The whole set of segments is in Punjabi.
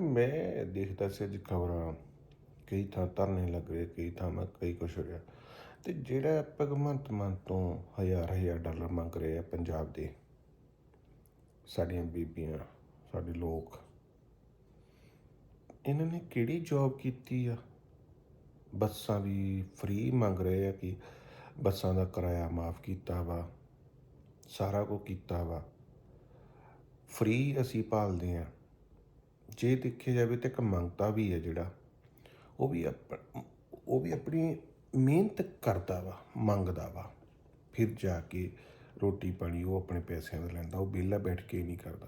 ਯਾਰ ਮੈਂ ਦੇਖਦਾ ਸੀ ਅੱਜ ਖਬਰਾਂ। ਕਈ ਥਾਂ ਧਰਨੇ ਲੱਗ ਰਹੇ, ਕਈ ਥਾਂ ਮੈਂ, ਕਈ ਕੁਛ ਹੋ ਰਿਹਾ। ਤੇ ਜਿਹੜਾ ਭਗਵੰਤ ਮਾਨ ਤੋਂ ਹਜ਼ਾਰ ਹਜ਼ਾਰ ਡਾਲਰ ਮੰਗ ਰਹੇ ਆ ਪੰਜਾਬ ਦੇ, ਸਾਡੀਆਂ ਬੀਬੀਆਂ, ਸਾਡੇ ਲੋਕ, ਇਹਨਾਂ ਨੇ ਕਿਹੜੀ ਜੌਬ ਕੀਤੀ ਆ? ਬੱਸਾਂ ਵੀ ਫ੍ਰੀ ਮੰਗ ਰਹੇ ਆ ਕਿ ਬੱਸਾਂ ਦਾ ਕਿਰਾਇਆ ਮਾਫ ਕੀਤਾ ਵਾ, ਸਾਰਾ ਕੁਝ ਕੀਤਾ ਵਾ। ਫ੍ਰੀ ਅਸੀਂ ਭਾਲਦੇ ਆ। ਜੇ ਦੇਖਿਆ ਜਾਵੇ ਤਾਂ ਇੱਕ ਮੰਗਤਾ ਵੀ ਹੈ ਜਿਹੜਾ, ਉਹ ਵੀ ਆਪ- ਉਹ ਵੀ ਆਪਣੀ ਮਿਹਨਤ ਕਰਦਾ ਵਾ, ਮੰਗਦਾ ਵਾ। ਫਿਰ ਜਾ ਕੇ ਰੋਟੀ ਪਾਣੀ ਉਹ ਆਪਣੇ ਪੈਸਿਆਂ ਦਾ ਲੈਂਦਾ, ਉਹ ਵਿਹਲਾ ਬੈਠ ਕੇ ਨਹੀਂ ਕਰਦਾ।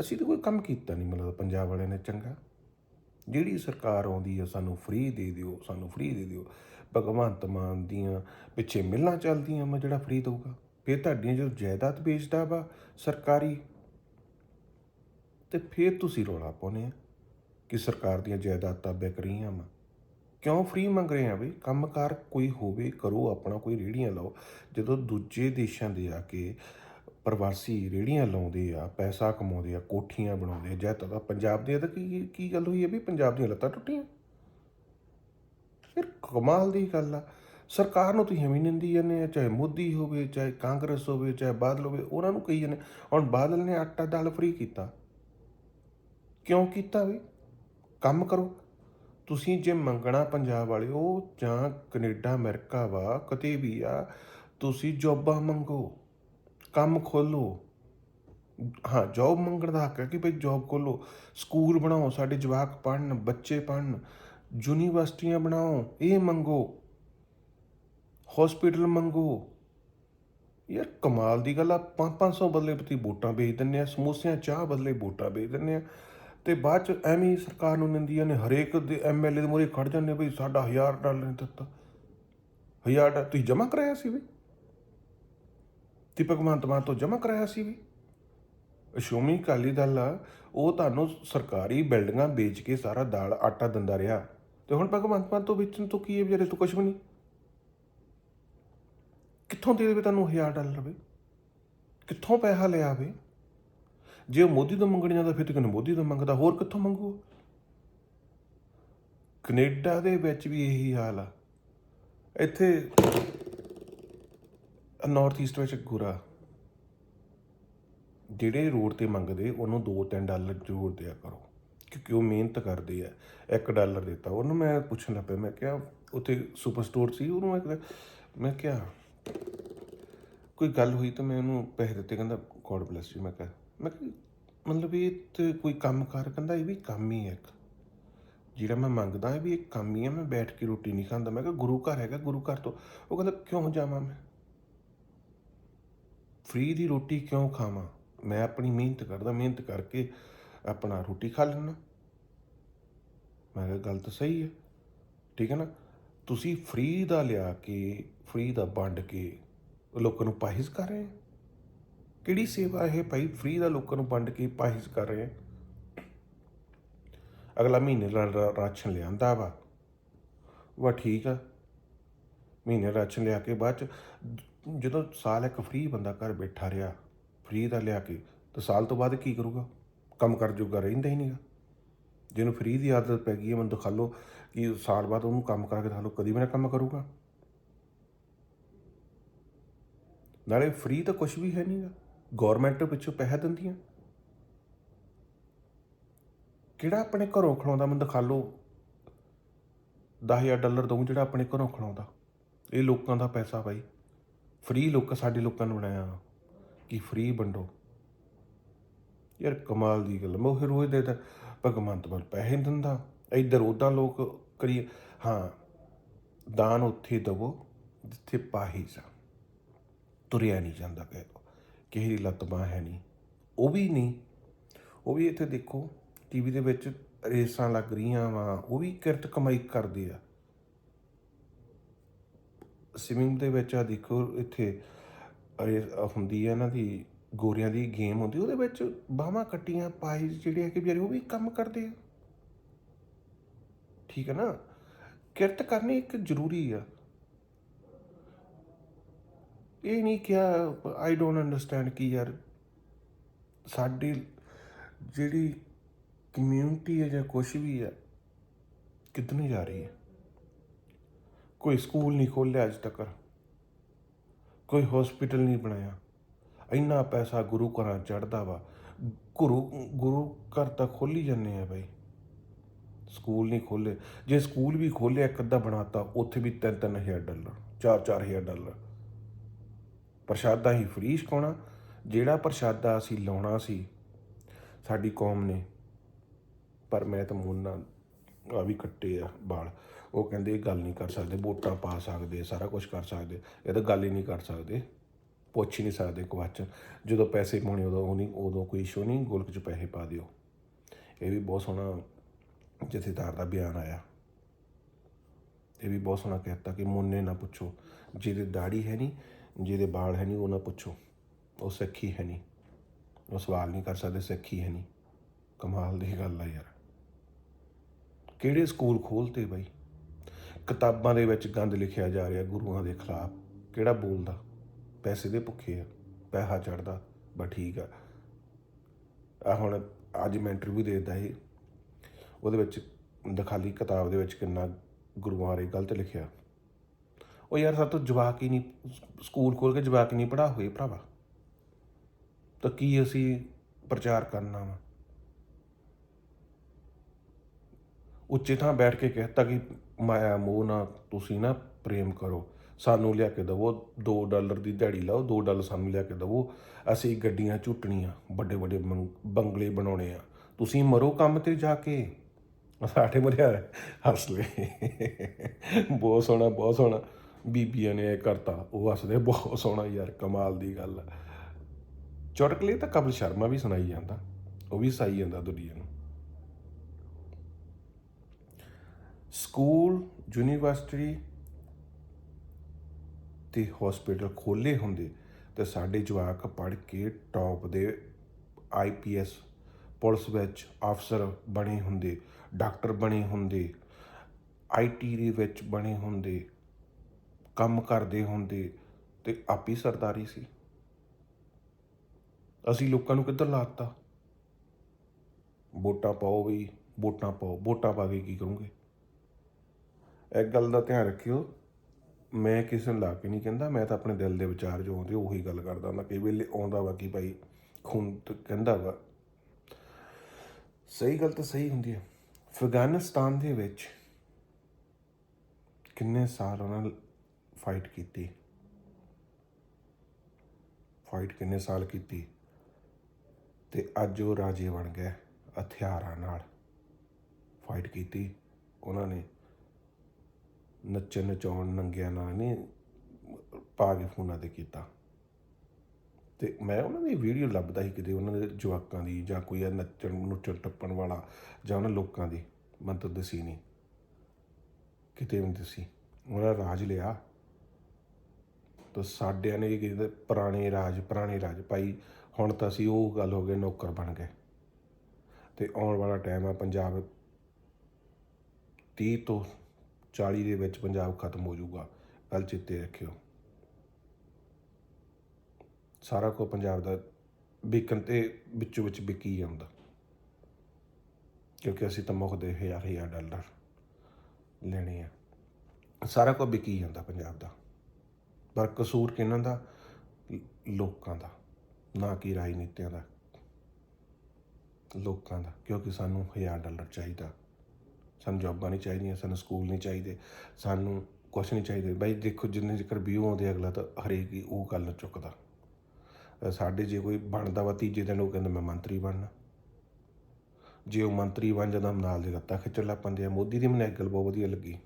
ਅਸੀਂ ਤਾਂ ਕੋਈ ਕੰਮ ਕੀਤਾ ਨਹੀਂ, ਮਤਲਬ ਪੰਜਾਬ ਵਾਲਿਆਂ ਨੇ ਚੰਗਾ। ਜਿਹੜੀ ਸਰਕਾਰ ਆਉਂਦੀ ਹੈ ਸਾਨੂੰ ਫ੍ਰੀ ਦੇ ਦਿਓ, ਸਾਨੂੰ ਫ੍ਰੀ ਦੇ ਦਿਓ। ਭਗਵੰਤ ਮਾਨ ਦੀਆਂ ਪਿੱਛੇ ਮਿਲਾਂ ਚੱਲਦੀਆਂ ਮੈਂ ਜਿਹੜਾ ਫ੍ਰੀ ਦਊਗਾ। ਫਿਰ ਤੁਹਾਡੀਆਂ ਜੋ ਜਾਇਦਾਦ ਵੇਚਦਾ ਵਾ, ਸਰਕਾਰੀ ਤੇ ਫਿਰ ਤੁਸੀਂ ਰੌਲਾ ਪਾਉਂਦੇ ਆ ਕਿ ਸਰਕਾਰ ਦੀਆਂ ਜਾਇਦਾਦਾਂ ਵਿਕ ਰਹੀਆਂ ਵਾ। ਕਿਉਂ ਫ੍ਰੀ ਮੰਗ ਰਹੇ ਆ ਬਈ? ਕੰਮਕਾਰ ਕੋਈ ਹੋਵੇ, ਕਰੋ, ਆਪਣਾ ਕੋਈ ਰੇੜੀਆਂ ਲਾਓ। ਜਦੋਂ ਦੂਜੇ ਦੇਸ਼ਾਂ ਦੇ ਆ ਕੇ ਪ੍ਰਵਾਸੀ ਰੇੜੀਆਂ ਲਾਉਂਦੇ ਆ, ਪੈਸਾ ਕਮਾਉਂਦੇ ਆ, ਕੋਠੀਆਂ ਬਣਾਉਂਦੇ ਆ ਜਾਇਦਾਦਾਂ ਪੰਜਾਬ ਦੇ ਤਾਂ ਕੀ ਕੀ ਗੱਲ ਹੋਈ ਹੈ ਵੀ ਪੰਜਾਬ ਦੀਆਂ ਲੱਤਾਂ ਟੁੱਟੀਆਂ। ਫਿਰ ਕਮਾਲ ਦੀ ਗੱਲ ਆ। ਸਰਕਾਰ ਨੂੰ ਤੁਸੀਂ ਐਵੇਂ ਨਿੰਦੀ ਜਾਂਦੇ ਆ, ਚਾਹੇ ਮੋਦੀ ਹੋਵੇ, ਚਾਹੇ ਕਾਂਗਰਸ ਹੋਵੇ, ਚਾਹੇ ਬਾਦਲ ਹੋਵੇ, ਉਹਨਾਂ ਨੂੰ ਕਹੀ ਜਾਂਦੇ ਹੁਣ ਬਾਦਲ ਨੇ ਆਟਾ ਦਾਲ ਫਰੀ ਕੀਤਾ। ਕਿਉਂ ਕੀਤਾ ਵੀ? ਕੰਮ ਕਰੋ। ਤੁਸੀਂ ਜੇ ਮੰਗਣਾ ਪੰਜਾਬ ਵਾਲਿਓ ਜਾਂ ਕੈਨੇਡਾ, ਅਮਰੀਕਾ ਵਾ ਕਿਤੇ ਵੀ ਆ, ਤੁਸੀਂ ਜੋਬਾਂ ਮੰਗੋ, ਕੰਮ ਖੋਲੋ ਹਾਂ ਜੌਬ ਮੰਗਣ ਦਾ ਹੱਕ ਹੈ ਕਿ ਭਈ ਜੌਬ ਖੋਲੋ ਸਕੂਲ ਬਣਾਓ, ਸਾਡੇ ਜਵਾਕ ਪੜ੍ਹਨ, ਬੱਚੇ ਪੜ੍ਹਨ, ਯੂਨੀਵਰਸਿਟੀਆਂ ਬਣਾਓ, ਇਹ ਮੰਗੋ। ਹਸਪੀਟਲ ਮੰਗੋ। ਯਾਰ, ਕਮਾਲ ਦੀ ਗੱਲ ਆ 5-500 ਬਦਲੇ ਪ੍ਰਤੀ ਵੋਟਾਂ ਵੇਚ ਦਿੰਨੇ ਆ, ਸਮੋਸਿਆਂ, ਚਾਹ ਬਦਲੇ ਵੋਟਾਂ ਵੇਚ ਦਿੰਨੇ ਆ। ਤੇ ਬਾਅਦ ਚ ਐਵੇਂ ਸਰਕਾਰ ਨੂੰ ਨਿੰਦੀਆਂ ਨੇ, ਹਰੇਕ ਦੇ ਐਮਐਲਏ ਦੇ ਮੂਹਰੇ ਖੜ ਜਾਂਦੇ ਬਈ ਸਾਡਾ 1000 ਡਾਲਰ ਨਹੀਂ ਦਿੱਤਾ। 1000 ਡਾਲਰ, ਤੁਸੀਂ ਜਮ੍ਹਾਂ ਕਰਾਇਆ ਸੀ ਵੀ? ਤੇ ਭਗਵੰਤ ਮਾਨ ਤੋਂ ਜਮ੍ਹਾਂ ਕਰਾਇਆ ਸੀ ਵੀ? ਸ਼ੋਮੀ ਅਕਾਲੀ ਦਲ ਆ, ਉਹ ਤੁਹਾਨੂੰ ਸਰਕਾਰੀ ਬਿਲਡਿੰਗਾਂ ਵੇਚ ਕੇ ਸਾਰਾ ਦਾਲ ਆਟਾ ਦਿੰਦਾ ਰਿਹਾ। ਤੇ ਹੁਣ ਭਗਵੰਤ ਮਾਨ ਤੋਂ ਵੇਚਣ ਤੋਂ ਕੀ ਹੈ ਵਿਚਾਰੇ ਤੋਂ ਕੁਝ ਵੀ ਨਹੀਂ? ਕਿੱਥੋਂ ਦੇ ਦੇਵੇ ਤੁਹਾਨੂੰ 1000 ਡਾਲਰ ਵੇ ਕਿੱਥੋਂ ਪੈਸਾ ਲਿਆ ਵੇ? ਜੇ ਉਹ ਮੋਦੀ ਤੋਂ ਮੰਗਣ ਜਾਂਦਾ, ਫਿਰ ਤਾਂ ਕਿਨੂੰ ਮੋਦੀ ਤੋਂ ਮੰਗਦਾ, ਹੋਰ ਕਿੱਥੋਂ ਮੰਗੂ? ਕੈਨੇਡਾ ਦੇ ਵਿੱਚ ਵੀ ਇਹੀ ਹਾਲ ਆ। ਇੱਥੇ ਨਾਰਥ ਈਸਟ ਵਿੱਚ ਗੁਰਾ। ਜਿਹੜੇ ਰੋਡ ਤੇ ਮੰਗਦੇ, ਉਹਨੂੰ 2-3 ਡਾਲਰ ਜ਼ਰੂਰ ਦਿਆ ਕਰੋ, ਕਿਉਂਕਿ ਉਹ ਮਿਹਨਤ ਕਰਦੇ ਆ 1 ਡਾਲਰ ਦਿੱਤਾ। ਉਹਨੂੰ ਮੈਂ ਪੁੱਛਣ ਲੱਗਾ ਮੈਂ ਕਿਹਾ ਉੱਥੇ ਸੁਪਰ ਸਟੋਰ ਸੀ, ਉਹਨੂੰ ਮੈਂ ਮੈਂ ਕਿਹਾ, ਕੋਈ ਗੱਲ ਹੋਈ ਤਾਂ ਮੈਂ ਉਹਨੂੰ ਪੈਸੇ ਦਿੱਤੇ, ਕਹਿੰਦਾ ਗੋਡ ਬlesਸ ਯੂ ਮੈਂ ਕਿਹਾ ਮੈਂ ਕਿਹਾ, ਮਤਲਬ ਇਹ ਤੇ ਕੋਈ ਕੰਮ ਕਾਰ ਕਹਿੰਦਾ, ਇਹ ਵੀ ਕੰਮ ਹੀ ਹੈ ਇੱਕ। ਜਿਹੜਾ ਮੈਂ ਮੰਗਦਾ ਇਹ ਵੀ ਇੱਕ ਕੰਮ ਹੀ ਹੈ, ਮੈਂ ਬੈਠ ਕੇ ਰੋਟੀ ਨਹੀਂ ਖਾਂਦਾ। ਮੈਂ ਕਿਹਾ, ਗੁਰੂ ਘਰ ਹੈਗਾ, ਗੁਰੂ ਘਰ ਤੋਂ। ਉਹ ਕਹਿੰਦਾ, ਕਿਉਂ ਜਾਵਾਂ ਮੈਂ? ਫ੍ਰੀ ਦੀ ਰੋਟੀ ਕਿਉਂ ਖਾਵਾਂ? ਮੈਂ ਆਪਣੀ ਮਿਹਨਤ ਕਰਦਾ, ਮਿਹਨਤ ਕਰਕੇ ਆਪਣਾ ਰੋਟੀ ਖਾ ਲੈਣਾ ਮੈਂ ਕਿਹਾ, ਗੱਲ ਤਾਂ ਸਹੀ ਹੈ। ਠੀਕ ਹੈ ਨਾ? ਤੁਸੀਂ ਫ੍ਰੀ ਦਾ ਲਿਆ ਕੇ, ਫ੍ਰੀ ਦਾ ਵੰਡ ਕੇ ਲੋਕਾਂ ਨੂੰ ਪਾਹਿਜ਼ ਕਰ ਰਹੇ ਹੋ? ਕਿਹੜੀ ਸੇਵਾ ਇਹ ਭਾਈ ਫ੍ਰੀ ਦਾ ਲੋਕਾਂ ਨੂੰ ਵੰਡ ਕੇ ਪਾਹਿਜ਼ ਕਰ ਰਹੇ ਅਗਲਾ ਮਹੀਨੇ ਦਾ ਰਾਸ਼ਨ ਲਿਆਂਦਾ ਵਾ। ਵਾ ਠੀਕ ਆ। ਮਹੀਨੇ ਰਾਸ਼ਨ ਲਿਆ ਕੇ ਬਾਅਦ ਚ ਜਦੋਂ ਸਾਲ ਇੱਕ ਫ੍ਰੀ ਬੰਦਾ ਘਰ ਬੈਠਾ ਰਿਹਾ ਫ੍ਰੀ ਦਾ ਲਿਆ ਕੇ, ਤਾਂ ਸਾਲ ਤੋਂ ਬਾਅਦ ਕੀ ਕਰੂਗਾ? ਕੰਮ ਕਰ ਜੋਗਾ ਰਹਿੰਦਾ ਹੀ ਨਹੀਂਗਾ ਜਿਹਨੂੰ ਫ੍ਰੀ ਦੀ ਆਦਤ ਪੈ ਗਈ ਹੈ, ਮੈਨੂੰ ਦਿਖਾ ਲਓ ਕਿ ਸਾਲ ਬਾਅਦ ਉਹਨੂੰ ਕੰਮ ਕਰਕੇ ਦਿਖਾ ਲਓ, ਕਦੀ ਵੀ ਕੰਮ ਕਰੂਗਾ? ਨਾਲੇ ਫ੍ਰੀ ਤਾਂ ਕੁਝ ਵੀ ਹੈ ਨਹੀਂਗਾ ਗਵਰਨਮੈਂਟ ਪਿੱਛੋਂ ਪੈਸਾ ਦਿੰਦੀਆਂ? ਕਿਹੜਾ ਆਪਣੇ ਘਰੋਂ ਖਿਲਾਉਂਦਾ ਮੈਨੂੰ ਦਿਖਾ ਲਓ। 10000 ਡਾਲਰ ਦਊਂ ਜਿਹੜਾ ਆਪਣੇ ਘਰੋਂ ਖਿਲਾਉਂਦਾ ਇਹ ਲੋਕਾਂ ਦਾ ਪੈਸਾ ਬਾਈ। ਫ੍ਰੀ ਲੋਕ ਸਾਡੇ ਲੋਕਾਂ ਨੂੰ ਬਣਾਇਆ। ਕਿ ਫ੍ਰੀ ਵੰਡੋ? ਯਾਰ ਕਮਾਲ ਦੀ ਗੱਲ ਮੈਂ ਉਹ ਰੋਜ਼ ਦੇ ਭਗਵੰਤ ਮਾਨ ਪੈਸੇ ਨੀ ਦਿੰਦਾ। ਇੱਧਰ ਉਦਾਂ ਲੋਕ ਕਰੀ ਹਾਂ, ਦਾਨ ਉੱਥੇ ਦਵੋ ਜਿੱਥੇ ਪਾਹੀਜ਼ਾ ਤੁਰਿਆ ਨਹੀਂ ਜਾਂਦਾ ਕਹਿ ਲਓ ਕਿਸੇ ਦੀ ਲੱਤ ਬਾਂਹ ਹੈ ਨਹੀਂ। ਉਹ ਵੀ ਨਹੀਂ। ਉਹ ਵੀ ਇੱਥੇ ਦੇਖੋ ਟੀਵੀ ਦੇ ਵਿੱਚ ਰੇਸਾਂ ਲੱਗ ਰਹੀਆਂ ਵਾ। ਉਹ ਵੀ ਕਿਰਤ ਕਮਾਈ ਕਰਦੇ ਆ। ਸਵਿਮਿੰਗ ਦੇ ਵਿੱਚ ਆ ਦੇਖੋ, ਇੱਥੇ ਰੇਸ ਹੁੰਦੀ ਆ ਇਹਨਾਂ ਦੀ, ਗੋਰਿਆਂ ਦੀ ਗੇਮ ਹੁੰਦੀ। ਉਹਦੇ ਵਿੱਚ ਬਾਹਾਂ ਕੱਟੀਆਂ ਪਾਈ ਜਿਹੜੇ ਆ ਕਿ ਵਿਚਾਰੇ, ਉਹ ਵੀ ਕੰਮ ਕਰਦੇ ਆ। ਠੀਕ ਹੈ ਨਾ? ਕਿਰਤ ਕਰਨੀ ਇੱਕ ਜ਼ਰੂਰੀ ਆ। ਇਹ ਨਹੀਂ ਕਿਹਾ ਆਈ ਡੋਨਟ ਅੰਡਰਸਟੈਂਡ ਕਿ ਯਾਰ ਸਾਡੀ ਜਿਹੜੀ ਕਮਿਊਨਿਟੀ ਹੈ ਜਾਂ ਕੁਛ ਵੀ ਹੈ, ਕਿੱਧਰ ਜਾ ਰਹੀ ਹੈ? ਕੋਈ ਸਕੂਲ ਨਹੀਂ ਖੋਲ੍ਹਿਆ ਅੱਜ ਤੱਕ। ਕੋਈ ਹਸਪੀਟਲ ਨਹੀਂ ਬਣਾਇਆ। ਇੰਨਾ ਪੈਸਾ ਗੁਰੂ ਘਰਾਂ ਚੜਦਾ ਵਾ। ਗੁਰੂ ਗੁਰੂ ਘਰ ਤਾਂ ਖੋਲੀ ਜਾਂਦੇ ਆ ਬਈ। ਸਕੂਲ ਨਹੀਂ ਖੋਲੇ ਜੇ ਸਕੂਲ ਵੀ ਖੋਲੇ ਇੱਕ ਅੱਧਾ ਬਣਾਤਾ, ਉੱਥੇ ਵੀ 3-3000 ਡਾਲਰ 4-4000 ਡਾਲਰ। ਪ੍ਰਸ਼ਾਦਾ ਹੀ ਫਰੀ ਛਕਾਉਣਾ ਜਿਹੜਾ ਪ੍ਰਸ਼ਾਦਾ ਅਸੀਂ ਲਾਉਣਾ ਸੀ, ਸਾਡੀ ਕੌਮ ਨੇ। ਪਰ ਮੈਂ ਤਾਂ ਮੋਨਾ ਆ ਵੀ ਕੱਟੇ ਆ ਵਾਲ। ਉਹ ਕਹਿੰਦੇ, ਇਹ ਗੱਲ ਨਹੀਂ ਕਰ ਸਕਦੇ, ਵੋਟਾਂ ਪਾ ਸਕਦੇ ਸਾਰਾ ਕੁਝ ਕਰ ਸਕਦੇ ਇਹ ਤਾਂ ਗੱਲ ਹੀ ਨਹੀਂ ਕਰ ਸਕਦੇ, ਪੁੱਛ ਹੀ ਨਹੀਂ ਸਕਦੇ ਕੁਐਸਚਨ ਜਦੋਂ ਪੈਸੇ ਪਾਉਣੇ ਉਦੋਂ ਉਹ ਨਹੀਂ, ਉਦੋਂ ਕੋਈ ਇਸ਼ੂ ਨਹੀਂ ਗੁਲਕ 'ਚ ਪੈਸੇ ਪਾ ਦਿਓ। ਇਹ ਵੀ ਬਹੁਤ ਸੋਹਣਾ ਜਥੇਦਾਰ ਦਾ ਬਿਆਨ ਆਇਆ। ਇਹ ਵੀ ਬਹੁਤ ਸੋਹਣਾ ਕਹਿਤਾ ਕਿ ਮੋਨੇ ਨਾ ਪੁੱਛੋ, ਜਿਹਦੇ ਦਾੜੀ ਹੈ ਨਹੀਂ ਜਿਹਦੇ ਬਾਲ ਹੈ ਨਹੀਂ ਉਹ ਨਾ ਪੁੱਛੋ। ਉਹ ਸਿੱਖੀ ਹੈ ਨਹੀਂ। ਉਹ ਸਵਾਲ ਨਹੀਂ ਕਰ ਸਕਦੇ, ਸਿੱਖੀ ਹੈ ਨਹੀਂ। ਕਮਾਲ ਦੀ ਗੱਲ ਆ ਯਾਰ। ਕਿਹੜੇ ਸਕੂਲ ਖੋਲਤੇ ਬਾਈ? ਕਿਤਾਬਾਂ ਦੇ ਵਿੱਚ ਗੰਦ ਲਿਖਿਆ ਜਾ ਰਿਹਾ ਗੁਰੂਆਂ ਦੇ ਖਿਲਾਫ। ਕਿਹੜਾ ਬੋਲਦਾ? ਪੈਸੇ ਦੇ ਭੁੱਖੇ ਆ, ਪੈਸਾ ਚੜਦਾ ਬਸ ਠੀਕ ਆ। ਆ ਹੁਣ ਅੱਜ ਮੈਂ ਇੰਟਰਵਿਊ ਦੇ ਦਿੱਤਾ ਸੀ। ਉਹਦੇ ਵਿੱਚ ਦਿਖਾਲੀ ਕਿਤਾਬ ਦੇ ਵਿੱਚ ਕਿੰਨਾ ਗੁਰੂਆਂ ਬਾਰੇ ਗਲਤ ਲਿਖਿਆ। ਉਹ ਯਾਰ ਸਾਡੇ ਤੋਂ ਜਵਾਕ ਹੀ ਨਹੀਂ, ਸਕੂਲ ਖੋਲ ਕੇ ਜਵਾਕ ਹੀ ਨਹੀਂ ਪੜਾ ਹੋਏ ਭਰਾਵਾ। ਤਾਂ ਕੀ ਅਸੀਂ ਪ੍ਰਚਾਰ ਕਰਨਾ ਵਾ? ਉੱਚੇ ਥਾਂ ਬੈਠ ਕੇ ਕਹਿਤਾ ਕਿ ਮਾਇਆ ਮੋਹ ਨਾ ਤੁਸੀਂ ਨਾ ਪ੍ਰੇਮ ਕਰੋ, ਸਾਨੂੰ ਲਿਆ ਕੇ ਦਵੋ 2 ਡਾਲਰ ਦੀ ਦਿਹਾੜੀ ਲਾਓ 2 ਡਾਲਰ ਸਾਨੂੰ ਲਿਆ ਕੇ ਦਵੋ। ਅਸੀਂ ਗੱਡੀਆਂ ਝੁੱਟਣੀਆਂ, ਵੱਡੇ ਵੱਡੇ ਬੰਗਲੇ ਬਣਾਉਣੇ ਆ। ਤੁਸੀਂ ਮਰੋ ਕੰਮ ਤੇ ਜਾ ਕੇ। ਸਾਡੇ ਮਰਿਆ ਹੱਸ ਲਏ ਬਹੁਤ ਸੋਹਣਾ ਬਹੁਤ ਸੋਹਣਾ। ਬੀਬੀਆਂ ਨੇ ਇਹ ਕਰਤਾ। ਉਹ ਹੱਸਦੇ ਬਹੁਤ ਸੋਹਣਾ ਯਾਰ, ਕਮਾਲ ਦੀ ਗੱਲ ਆ। ਚੁਟਕਲੇ ਤਾਂ ਕਪਿਲ ਸ਼ਰਮਾ ਵੀ ਸੁਣਾਈ ਜਾਂਦਾ। ਉਹ ਵੀ ਸਾਈ ਜਾਂਦਾ ਦੁਨੀਆ ਨੂੰ। ਸਕੂਲ, ਯੂਨੀਵਰਸਿਟੀ ਤੇ ਹਸਪੀਟਲ ਖੋਲੇ ਹੁੰਦੇ ਤੇ ਸਾਡੇ ਜਵਾਕ ਪੜ੍ਹ ਕੇ ਟੌਪ ਦੇ ਆਈਪੀਐਸ ਪੁਲਿਸ ਵਿੱਚ ਅਫਸਰ ਬਣੇ ਹੁੰਦੇ, ਡਾਕਟਰ ਬਣੇ ਹੁੰਦੇ ਆਈਟੀ ਦੇ ਵਿੱਚ ਬਣੇ ਹੁੰਦੇ। ਕੰਮ ਕਰਦੇ ਹੁੰਦੇ ਤੇ ਆਪੀ ਸਰਦਾਰੀ ਸੀ। ਅਸੀਂ ਲੋਕਾਂ ਨੂੰ ਕਿੱਧਰ ਲਾਤਾ? ਵੋਟਾਂ ਪਾਓ ਵੀ ਵੋਟਾਂ ਪਾਓ, ਵੋਟਾਂ ਪਾ ਕੇ ਕੀ ਕਰੋਗੇ? ਇੱਕ ਗੱਲ ਦਾ ਧਿਆਨ ਰੱਖਿਓ, ਮੈਂ ਕਿਸੇ ਨੂੰ ਲਾ ਕੇ ਨਹੀਂ ਕਹਿੰਦਾ, ਮੈਂ ਤਾਂ ਆਪਣੇ ਦਿਲ ਦੇ ਵਿਚਾਰ ਜੋ ਆਉਂਦੇ ਉਹੀ ਗੱਲ ਕਰਦਾ ਹੁੰਦਾ, ਕਈ ਵੇਲੇ ਆਉਂਦਾ ਵਾ ਕਿ ਭਾਈ ਖੂਨ ਕਹਿੰਦਾ ਵਾ। ਸਹੀ ਗੱਲ ਤਾਂ ਸਹੀ ਹੁੰਦੀ ਹੈ ਅਫਗਾਨਿਸਤਾਨ ਦੇ ਵਿੱਚ ਕਿੰਨੇ ਸਾਲ ਉਹਨਾਂ ਫਾਈਟ ਕੀਤੀ। ਫਾਈਟ ਕਿੰਨੇ ਸਾਲ ਕੀਤੀ? ਤੇ ਅੱਜ ਉਹ ਰਾਜੇ ਬਣ ਗਏ ਹਥਿਆਰਾਂ ਨਾਲ। ਫਾਈਟ ਕੀਤੀ। ਉਹਨਾਂ ਨੇ ਨੱਚਣ ਨਚਾਉਣ ਨੰਗਿਆਂ ਨਾਲ ਨਹੀਂ, ਪਾ ਕੇ ਫੋਨਾਂ ਤੇ ਕੀਤਾ। ਤੇ ਮੈਂ ਉਹਨਾਂ ਦੀ ਵੀਡੀਓ ਲੱਭਦਾ ਸੀ ਕਿਤੇ, ਉਹਨਾਂ ਦੇ ਜਵਾਕਾਂ ਦੀ ਜਾਂ ਕੋਈ ਨੱਚਣ, ਨੁੱਚਣ, ਟੱਪਣ ਵਾਲਾ ਜਾਂ ਉਹਨਾਂ ਲੋਕਾਂ ਦੀ। ਮੈਨੂੰ ਤਾਂ ਦਸੀ ਨਹੀਂ। ਕਿਤੇ ਵੀ ਨਹੀਂ ਦਸੀ। ਉਹਨਾਂ ਰਾਜ ਲਿਆ। ਤਾਂ ਸਾਡਿਆਂ ਨੇ ਇਹ ਕਹਿੰਦੇ ਪੁਰਾਣੇ ਰਾਜ ਪੁਰਾਣੇ ਰਾਜ ਭਾਈ, ਹੁਣ ਤਾਂ ਅਸੀਂ ਉਹ ਗੱਲ ਹੋ ਗਏ, ਨੌਕਰ ਬਣ ਗਏ। ਤੇ ਆਉਣ ਵਾਲਾ ਟਾਈਮ ਆ, ਪੰਜਾਬ 30 ਤੋਂ 40 ਦੇ ਵਿੱਚ ਪੰਜਾਬ ਖਤਮ ਹੋ ਜਾਊਗਾ। ਗੱਲ ਚਿੱਤੇ ਰੱਖਿਓ। ਸਾਰਾ ਕੋ ਪੰਜਾਬ ਦਾ ਵਿਕਣ ਤੇ ਵਿੱਚੋਂ ਵਿੱਚ ਵਿਕੀ ਜਾਂਦਾ। ਕਿਉਂਕਿ ਅਸੀਂ ਤਾਂ ਮੁੱਖਦੇ ਹਜ਼ਾਰ ਹਜ਼ਾਰ ਡਾਲਰ ਲੈਣੇ ਆ। ਸਾਰਾ ਕੋ ਵਿਕੀ ਜਾਂਦਾ ਪੰਜਾਬ ਦਾ। ਪਰ ਕਸੂਰ ਕਿਹਨਾਂ ਦਾ? ਲੋਕਾਂ ਦਾ, ਨਾ ਕਿ ਰਾਜਨੀਤਿਆਂ ਦਾ। ਲੋਕਾਂ ਦਾ, ਕਿਉਂਕਿ ਸਾਨੂੰ ਹਜ਼ਾਰ ਡਾਲਰ ਚਾਹੀਦਾ। ਸਾਨੂੰ ਜੌਬਾਂ ਨਹੀਂ ਚਾਹੀਦੀਆਂ, ਸਾਨੂੰ ਸਕੂਲ ਨਹੀਂ ਚਾਹੀਦੇ, ਸਾਨੂੰ ਕੁਛ ਨਹੀਂ ਚਾਹੀਦੇ। ਬਾਈ ਦੇਖੋ, ਜਿੰਨੇ ਜ਼ਿਕਰ ਵਿਊ ਆਉਂਦੇ, ਅਗਲਾ ਤਾਂ ਹਰੇਕ ਹੀ ਉਹ ਗੱਲ ਨੂੰ ਚੁੱਕਦਾ। ਸਾਡੇ ਜੇ ਕੋਈ ਬਣਦਾ ਵਾ ਤੀਜੇ ਦਿਨ, ਉਹ ਕਹਿੰਦਾ ਮੈਂ ਮੰਤਰੀ ਬਣਨਾ। ਜੇ ਉਹ ਮੰਤਰੀ ਬਣ ਜਾਂਦਾ ਨਾਲ ਦੇ ਲੱਤਾਂ ਖਿੱਚਣ ਲੱਗ ਪੈਂਦੇ ਆ। ਮੋਦੀ ਦੀ ਮੈਨੂੰ ਇੱਕ ਗੱਲ ਬਹੁਤ ਵਧੀਆ ਲੱਗੀ।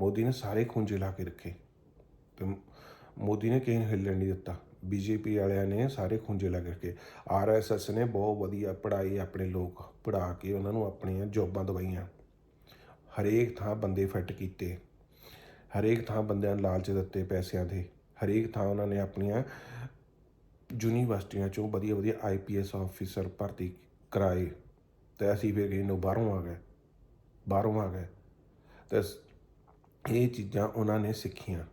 ਮੋਦੀ ਨੇ ਸਾਰੇ ਖੁੰਝੇ ਲਾ ਕੇ ਰੱਖੇ। ਤੇ ਮੋਦੀ ਨੇ ਕਿਸੇ ਨੂੰ ਹਿੱਲਣ ਨਹੀਂ ਦਿੱਤਾ। ਬੀਜੇਪੀ ਵਾਲਿਆਂ ਨੇ ਸਾਰੇ ਖੁੰਝੇ ਲਾ ਕੇ ਰੱਖੇ ਆਰਐਸਐਸ ਨੇ ਬਹੁਤ ਵਧੀਆ ਪੜ੍ਹਾਈ ਆਪਣੇ ਲੋਕ ਪੜ੍ਹਾ ਕੇ ਉਹਨਾਂ ਨੂੰ ਆਪਣੀਆਂ ਜੌਬਾਂ ਦਵਾਈਆਂ। ਹਰੇਕ ਥਾਂ ਬੰਦੇ ਫਿੱਟ ਕੀਤੇ। ਹਰੇਕ ਥਾਂ ਬੰਦਿਆਂ ਨੂੰ ਲਾਲਚ ਦਿੱਤੇ ਪੈਸਿਆਂ ਦੇ। ਹਰੇਕ ਥਾਂ ਉਹਨਾਂ ਨੇ ਆਪਣੀਆਂ ਯੂਨੀਵਰਸਿਟੀਆਂ ਚੋਂ ਵਧੀਆ ਵਧੀਆ ਆਈਪੀਐਸ ਆਫੀਸਰ ਭਰਤੀ ਕਰਾਏ। ਤੇ ਅਸੀਂ ਫਿਰ ਗਏ ਨੂੰ ਬਾਹਰੋਂ ਆ ਗਏ। ਬਾਹਰੋਂ ਆ ਗਏ। ਤੇ ਇਹ ਚੀਜ਼ਾਂ ਉਹਨਾਂ ਨੇ ਸਿੱਖੀਆਂ।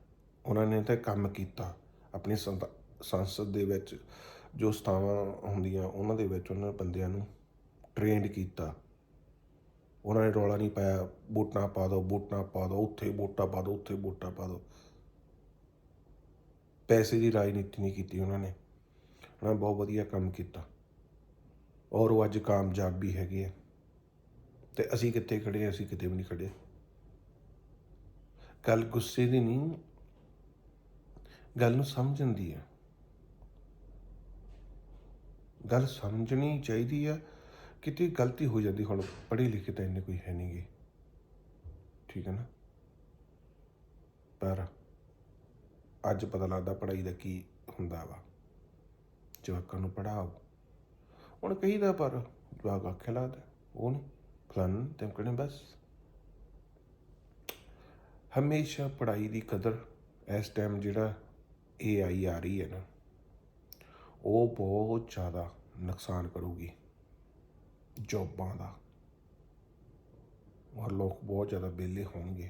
ਉਹਨਾਂ ਨੇ ਤਾਂ ਕੰਮ ਕੀਤਾ ਆਪਣੀ ਸੰਸਦ ਦੇ ਵਿੱਚ, ਜੋ ਸਥਾਵਾਂ ਹੁੰਦੀਆਂ ਉਹਨਾਂ ਦੇ ਵਿੱਚ ਉਹਨਾਂ ਬੰਦਿਆਂ ਨੂੰ ਟ੍ਰੇਨਡ ਕੀਤਾ। ਉਹਨਾਂ ਨੇ ਰੌਲਾ ਨਹੀਂ ਪਾਇਆ, ਵੋਟਾਂ ਪਾ ਦਿਓ ਵੋਟਾਂ ਪਾ ਦਿਓ ਉੱਥੇ ਵੋਟਾਂ ਪਾ ਦਿਓ ਉੱਥੇ ਵੋਟਾਂ ਪਾ ਦਿਓ ਪੈਸੇ ਦੀ ਰਾਜਨੀਤੀ ਨਹੀਂ ਕੀਤੀ ਉਹਨਾਂ ਨੇ। ਉਹਨਾਂ ਨੇ ਬਹੁਤ ਵਧੀਆ ਕੰਮ ਕੀਤਾ। ਔਰ ਉਹ ਅੱਜ ਕਾਮਯਾਬ ਵੀ ਹੈਗੇ ਆ। ਤੇ ਅਸੀਂ ਕਿੱਥੇ ਖੜੇ ਆ, ਅਸੀਂ ਕਿਤੇ ਵੀ ਨਹੀਂ ਖੜੇ ਗੱਲ ਗੁੱਸੇ ਦੀ ਨਹੀਂ ਗੱਲ ਨੂੰ ਸਮਝਣ ਦੀ ਆ ਗੱਲ ਸਮਝਣੀ ਚਾਹੀਦੀ ਆ, ਕਿਤੇ ਗਲਤੀ ਹੋ ਜਾਂਦੀ, ਹੁਣ ਪੜ੍ਹੇ ਲਿਖੇ ਤਾਂ ਇੰਨੇ ਕੋਈ ਹੈ ਨਹੀਂਗੇ ਠੀਕ ਹੈ ਨਾ? ਪਰ ਅੱਜ ਪਤਾ ਲੱਗਦਾ ਪੜ੍ਹਾਈ ਦਾ ਕੀ ਹੁੰਦਾ ਵਾ। ਜਵਾਕਾਂ ਨੂੰ ਪੜਾਓ ਹੁਣ ਕਹੀਦਾ ਪਰ ਜਵਾਕ ਆਖੇ ਲੱਗਦਾ, ਉਹ ਨਹੀਂ, ਫਲਾਨ ਤੇ ਕਹਿੰਦੇ ਬਸ। ਹਮੇਸ਼ਾ ਪੜ੍ਹਾਈ ਦੀ ਕਦਰ ਇਸ ਟਾਈਮ ਜਿਹੜਾ ਏਆਈ ਆ ਰਹੀ ਹੈ ਨਾ, ਉਹ ਬਹੁਤ ਜ਼ਿਆਦਾ ਨੁਕਸਾਨ ਕਰੂਗੀ ਜੋਬਾਂ ਦਾ। ਔਰ ਲੋਕ ਬਹੁਤ ਜ਼ਿਆਦਾ ਵਿਹਲੇ ਹੋਣਗੇ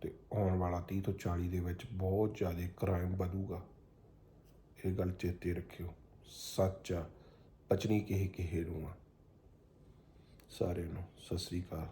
ਤੇ ਆਉਣ ਵਾਲਾ 30 ਤੋਂ 40 ਦੇ ਵਿੱਚ ਬਹੁਤ ਜ਼ਿਆਦਾ ਕ੍ਰਾਈਮ ਵਧੂਗਾ। ਇਹ ਗੱਲ ਚੇਤੇ ਰੱਖਿਓ, ਸੱਚ ਆ ਪਚਣੀ ਕਿਹੇ ਕਿਹੇ ਨੂੰ ਆ। ਸਾਰਿਆਂ ਨੂੰ ਸਤਿ ਸ੍ਰੀ ਅਕਾਲ।